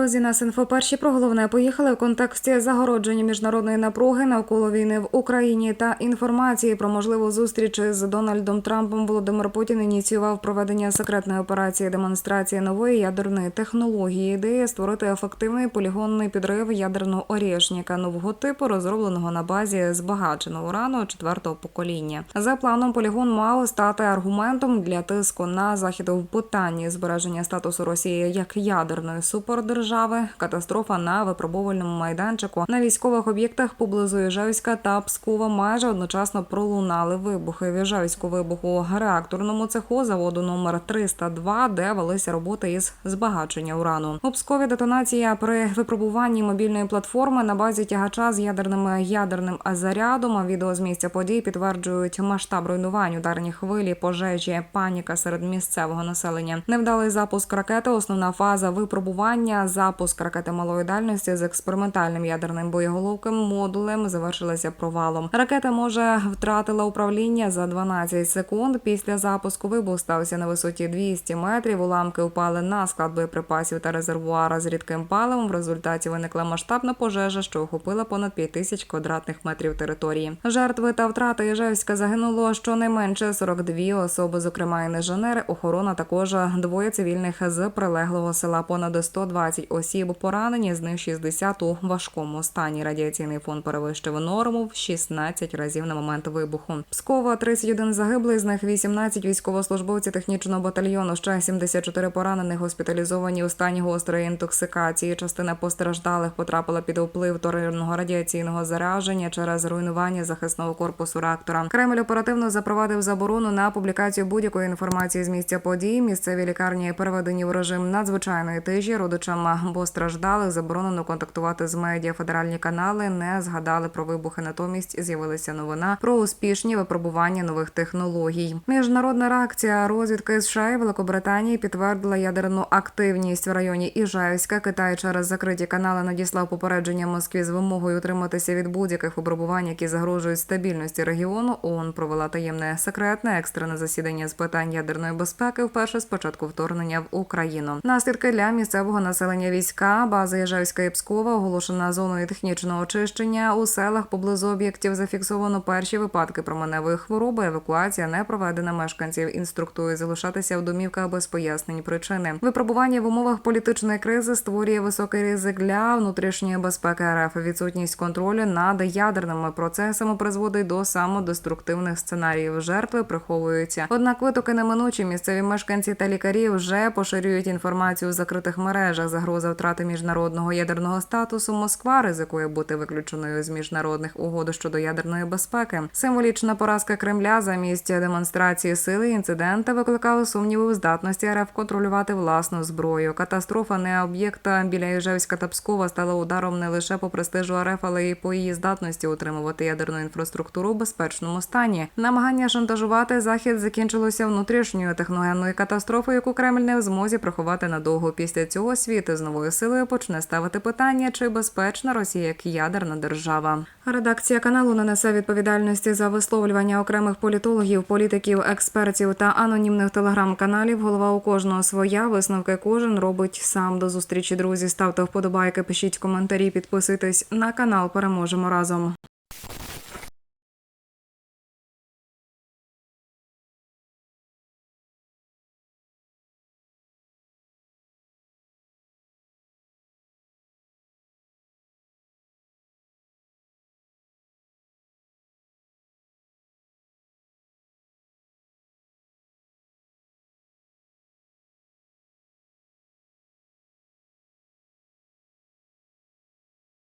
Друзі, нас інфо перші про головне поїхали в контексті загородження міжнародної напруги навколо війни в Україні та інформації про можливу зустріч з Дональдом Трампом. Володимир Путін ініціював проведення секретної операції демонстрації нової ядерної технології. Ідея створити ефективний полігонний підрив ядерного орєшніка нового типу, розробленого на базі збагаченого урану четвертого покоління. За планом полігон мав стати аргументом для тиску на захід в питанні збереження статусу Росії як ядерної супердержави, катастрофа на випробувальному майданчику на військових об'єктах поблизу Іжевська та Пскова майже одночасно пролунали вибухи. В Іжевську вибуху реакторному цеху заводу номер 302, де велися роботи із збагачення урану. У Пскові детонація при випробуванні мобільної платформи на базі тягача з ядерним ядерним зарядом. Відео з місця подій підтверджують масштаб руйнувань, ударні хвилі, пожежі, паніка серед місцевого населення. Невдалий запуск ракети. Основна фаза випробування. Запуск ракети малої дальності з експериментальним ядерним боєголовким модулем завершилася провалом. Ракета може втратила управління за 12 секунд. Після запуску вибух стався на висоті 200 метрів. Уламки впали на склад боєприпасів та резервуара з рідким паливом. В результаті виникла масштабна пожежа, що охопила понад 5 тисяч квадратних метрів території. Жертви та втрати Іжевська загинуло щонайменше 42 особи, зокрема інженери, охорона також двоє цивільних з прилеглого села. Понад 120 осіб поранені, з них 60 у важкому стані. Радіаційний фон перевищив норму в 16 разів на момент вибуху. Пскова 31 загиблий, з них 18 військовослужбовці технічного батальйону. Ще 74 поранених госпіталізовані у стані гострої інтоксикації. Частина постраждалих потрапила під вплив вторинного радіаційного зараження через руйнування захисного корпусу реактора. Кремль оперативно запровадив заборону на публікацію будь-якої інформації з місця подій. Місцеві лікарні переведені в режим надзвичайної тижі. Родичам постраждалих заборонено контактувати з медіа. Федеральні канали не згадали про вибухи. Натомість з'явилася новина про успішні випробування нових технологій. Міжнародна реакція розвідки США і Великобританії підтвердила ядерну активність в районі Іжаївська. Китай через закриті канали надіслав попередження Москві з вимогою утриматися від будь-яких випробувань, які загрожують стабільності регіону. ООН провела таємне секретне екстрене засідання з питань ядерної безпеки вперше з початку вторгнення в Україну. Наслідки для місцевого населення війська база Яжевська і Пскова оголошена зоною технічного очищення. У селах поблизу об'єктів зафіксовано перші випадки променевої хвороби. Евакуація не проведена. Мешканців інструктують залишатися в домівках без пояснень причини. Випробування в умовах політичної кризи створює високий ризик для внутрішньої безпеки РФ. Відсутність контролю над ядерними процесами призводить до самодеструктивних сценаріїв. Жертви приховуються. Однак витоки неминучі місцеві мешканці та лікарі вже поширюють інформацію в закритих мережах. Загроза втрати міжнародного ядерного статусу Москва ризикує бути виключеною з міжнародних угод щодо ядерної безпеки. Символічна поразка Кремля замість демонстрації сили інцидента викликали сумніви в здатності РФ контролювати власну зброю. Катастрофа не об'єкта біля Іжевська та Пскова стала ударом не лише по престижу РФ, але й по її здатності утримувати ядерну інфраструктуру в безпечному стані. Намагання шантажувати захід закінчилося внутрішньою техногенною катастрофою, яку Кремль не в змозі приховати надовго. Після цього світ з новою силою почне ставити питання, чи безпечна Росія як ядерна держава. Редакція каналу не несе відповідальності за висловлювання окремих політологів, політиків, експертів та анонімних телеграм-каналів. Голова у кожного своя. Висновки кожен робить сам. До зустрічі, друзі. Ставте вподобайки, пишіть коментарі, підписуйтесь на канал. Переможемо разом.